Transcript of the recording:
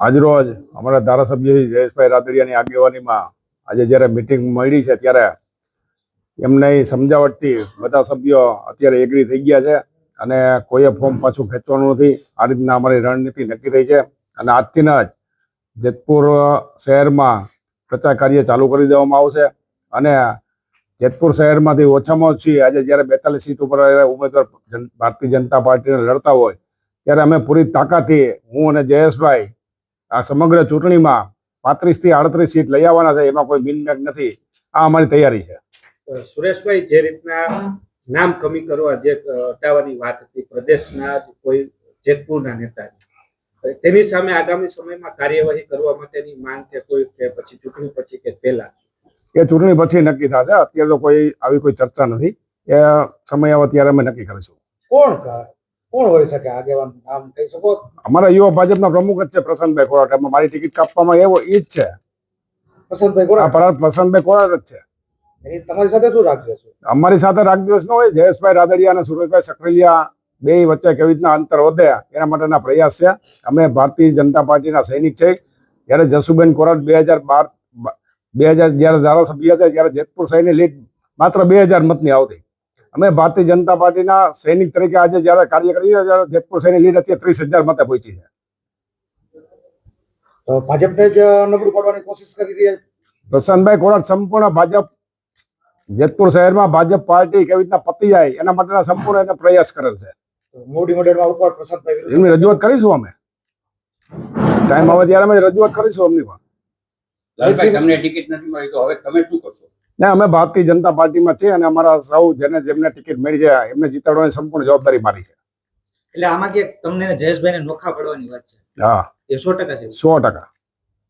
આજરોજ અમારા ધારાસભ્ય જયેશભાઈ રાદડિયાની આગેવાનીમાં આજે જ્યારે મિટિંગ મળી છે ત્યારે એમને સમજાવટથી બધા સભ્યો અત્યારે એગ્રી થઈ ગયા છે અને કોઈએ ફોર્મ પાછું ખેંચવાનું નથી. આ રીતના અમારી રણનીતિ નક્કી થઈ છે અને આજથી જ જેતપુર શહેરમાં પ્રચાર કાર્ય ચાલુ કરી દેવામાં આવશે અને જેતપુર શહેરમાંથી ઓછામાં ઓછી આજે જ્યારે બેતાલીસ સીટ ઉપર ઉમેદવાર ભારતીય જનતા પાર્ટીને લડતા હોય ત્યારે અમે પૂરી તાકાતથી હું અને જયેશભાઈ આ સમગ્ર ચૂંટણીમાં પાંત્રીસથી આડત્રીસ સીટ લઈ આવવાના છે એમાં કોઈ બિનમેક નથી. આ અમારી તૈયારી છે. સુરેશભાઈ જે રીતના નામ કમી કરવા જે હટાવવાની વાત હતી પ્રદેશના કોઈ જેતપુરના નેતા તેની સામે આગામી સમયમાં કાર્યવાહી કરવા માટેની માંગ કે કોઈ કે પછી ચૂંટણી પછી કે પહેલા? એ ચૂંટણી પછી નક્કી થશે. અત્યારે તો કોઈ આવી કોઈ ચર્ચા નથી. એ સમય આવે ત્યારે અમે નક્કી કરીશું. કોણ કોણ હોઈ શકે આગેવાન? આમ કહી શકો? અમારા યુવા ભાજપના પ્રમુખ જ છે પ્રશાંતભાઈ કોરાટ એમાં મારી ટિકિટ કાપવામાં એવો ઈ જ છે. વસંતભાઈ આ કોણ પરા- પ્રશાંતભાઈ કોરાટ જ છે. તમારી સાથે શું છો? અમારી સાથે રાખ દિવસ ન હોય. જયેશભાઈ રાદડિયા અને સુરેશભાઈ સકરેલિયા બે વચ્ચે કેવી રીતના અંતર વધે એના માટેના પ્રયાસ છે. અમે ભારતીય જનતા પાર્ટીના સૈનિક છે. જ્યારે જસુબેન કોરાટ બે હજાર બાર બે હજાર જ્યારે ધારાસભ્ય હતા ત્યારે જેતપુર શહેરની લીડ માત્ર બે હજાર મતની આવતી. અમે ભારતીય જનતા પાર્ટીના સૈનિક તરીકે આજે જ્યારે કાર્ય છીએ, ત્યારે જેતપુર સૈનિક લીડ અત્યારે ત્રીસ હજાર મતે પહોંચી છે. તો ભાજપને જ નબળું પાડવાની કોશિશ કરી રહ્યા છે. પ્રશાંતભાઈ સંપૂર્ણ ભાજપ જેતપુર શહેરમાં ભાજપ પાર્ટી કેવી રીતના પતી જાય એના માટેના સંપૂર્ણ એને પ્રયાસ કરેલ છે. મોડી મોડેલમાં ઉપર પ્રશાંતભાઈ એમની રજૂઆત કરીશું અમે. ટાઈમ આવે ત્યારે અમે રજૂઆત કરીશું અમની પણ. લાલભાઈ તમને ટિકિટ નથી મળી તો હવે તમે શું કરશો? ને અમે ભારતીય જનતા પાર્ટીમાં છીએ અને અમારા સૌ જેને જેમને ટિકિટ મળી છે એમને જીતાડવાની સંપૂર્ણ જવાબદારી મારી છે. એટલે આમાં કે તમને જયેશભાઈને નોખા પડવાની વાત છે? હા. એ સો ટકા છે. સો ટકા.